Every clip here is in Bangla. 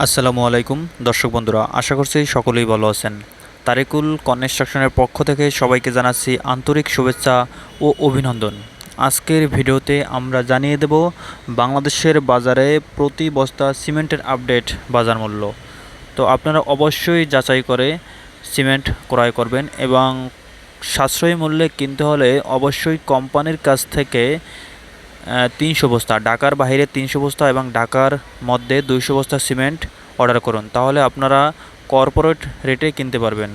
আসসালামু আলাইকুম, দর্শক বন্ধুরা, আশা করছি সকলেই ভালো আছেন। তারেকুল কনস্ট্রাকশনের পক্ষ থেকে সবাইকে জানাচ্ছি আন্তরিক শুভেচ্ছা ও অভিনন্দন। আজকের ভিডিওতে আমরা জানিয়ে দেব বাংলাদেশের বাজারে প্রতি বস্তা সিমেন্টের আপডেট বাজার মূল্য। তো আপনারা অবশ্যই যাচাই করে সিমেন্ট ক্রয় করবেন এবং সাশ্রয়ী মূল্যে কিনতে হলে অবশ্যই কোম্পানির কাছ থেকে তিনশো বস্তা। ঢাকার বাইরে তিনশো বস্তা এবং ঢাকার মধ্যে দুইশো বস্তা সিমেন্ট অর্ডার করুন। তাহলে আপনারা কর্পোরেট রেটে কিনতে পারবেন।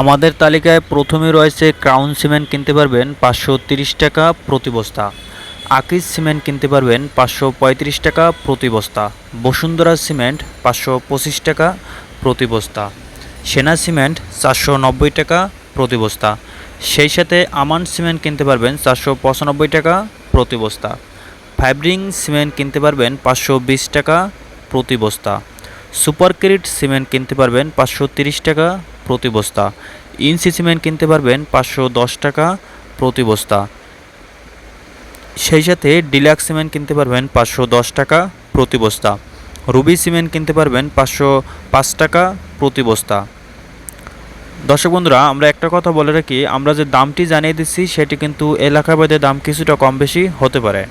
আমাদের তালিকায় প্রথমে রয়েছে ক্রাউন সিমেন্ট কিনতে পারবেন পাঁচশো তিরিশ টাকা প্রতি বস্তা। আকিজ সিমেন্ট কিনতে পারবেন পাঁচশো পঁয়ত্রিশ টাকা প্রতি বস্তা। বসুন্ধরা সিমেন্ট পাঁচশো পঁচিশ টাকা প্রতি বস্তা। সেনা সিমেন্ট চারশো নব্বই টাকা প্রতি বস্তা। সেই সাথে আমান সিমেন্ট কিনতে পারবেন চারশো পঁচানব্বই টাকা প্রতি বস্তা। ফ্যাব্রিং সিমেন্ট কিনতে পারবেন পাঁচশো বিশ টাকা প্রতি বস্তা। সুপার ক্রিট সিমেন্ট কিনতে পারবেন পাঁচশো তিরিশ টাকা প্রতি বস্তা। ইনসি সিমেন্ট কিনতে পারবেন পাঁচশো দশ টাকা প্রতি বস্তা। সেই সাথে ডিলাক্স সিমেন্ট কিনতে পারবেন পাঁচশো দশ টাকা প্রতি বস্তা। রুবি সিমেন্ট কিনতে পারবেন পাঁচশো পাঁচ টাকা প্রতি বস্তা। দর্শক বন্ধুরা, আমরা একটা কথা বলে রাখি, আমরা যে দামটি জানিয়ে দিচ্ছি, সেটি কিন্তু এলাকা ভেদে দাম কিছুটা কম বেশি হতে পারে।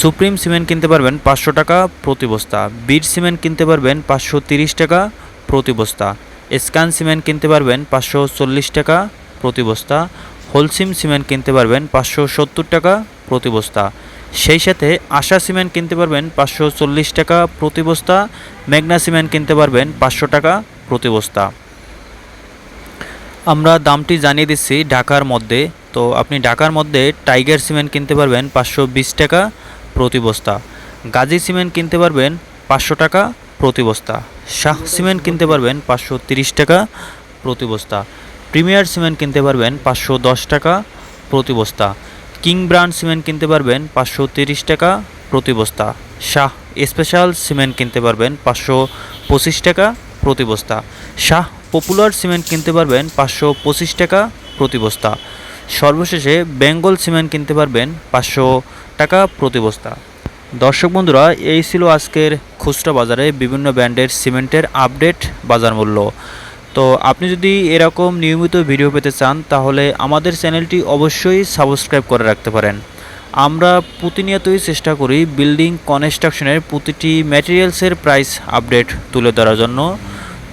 সুপ্রিম সিমেন্ট কিনতে পারবেন পাঁচশো টাকা প্রতি বস্তা বিট সিমেন্ট কিনতে পারবেন পাঁচশো তিরিশ টাকা প্রতি বস্তা স্কান সিমেন্ট কিনতে পারবেন পাঁচশো চল্লিশ টাকা প্রতি বস্তা, হোলসিম সিমেন্ট কিনতে পারবেন পাঁচশো সত্তর টাকা প্রতি বস্তা, সেই সাথে আশা সিমেন্ট কিনতে পারবেন পাঁচশো চল্লিশ টাকা প্রতি বস্তা, মেঘনা সিমেন্ট কিনতে পারবেন পাঁচশো টাকা প্রতি বস্তা। আমরা দামটি জানিয়ে দিচ্ছি ঢাকার মধ্যে। তো আপনি ঢাকার মধ্যে টাইগার সিমেন্ট কিনতে পারবেন পাঁচশো বিশ টাকা প্রতি বস্তা। গাজী সিমেন্ট কিনতে পারবেন পাঁচশো টাকা প্রতি বস্তা। শাহ সিমেন্ট কিনতে পারবেন পাঁচশো তিরিশ টাকা প্রতি বস্তা। প্রিমিয়ার সিমেন্ট কিনতে পারবেন পাঁচশো দশ টাকা প্রতি বস্তা। কিং ব্র্যান্ড সিমেন্ট কিনতে পারবেন পাঁচশো তিরিশ টাকা প্রতি বস্তা। শাহ স্পেশাল সিমেন্ট কিনতে পারবেন পাঁচশো পঁচিশ টাকা প্রতি বস্তা। শাহ পপুলার সিমেন্ট কিনতে পারবেন পাঁচশো পঁচিশ টাকা প্রতি বস্তা। সর্বশেষে বেঙ্গল সিমেন্ট কিনতে পারবেন পাঁচশো টাকা প্রতি বস্তা। দর্শক বন্ধুরা, এই ছিল আজকের খুচরা বাজারে বিভিন্ন ব্র্যান্ডের সিমেন্টের আপডেট বাজার মূল্য। তো আপনি যদি এরকম নিয়মিত ভিডিও পেতে চান, তাহলে আমাদের চ্যানেলটি অবশ্যই সাবস্ক্রাইব করে রাখতে পারেন। আমরা প্রতিনিয়তই চেষ্টা করি বিল্ডিং কনস্ট্রাকশনের প্রতিটি ম্যাটেরিয়ালসের প্রাইস আপডেট তুলে ধরার জন্য।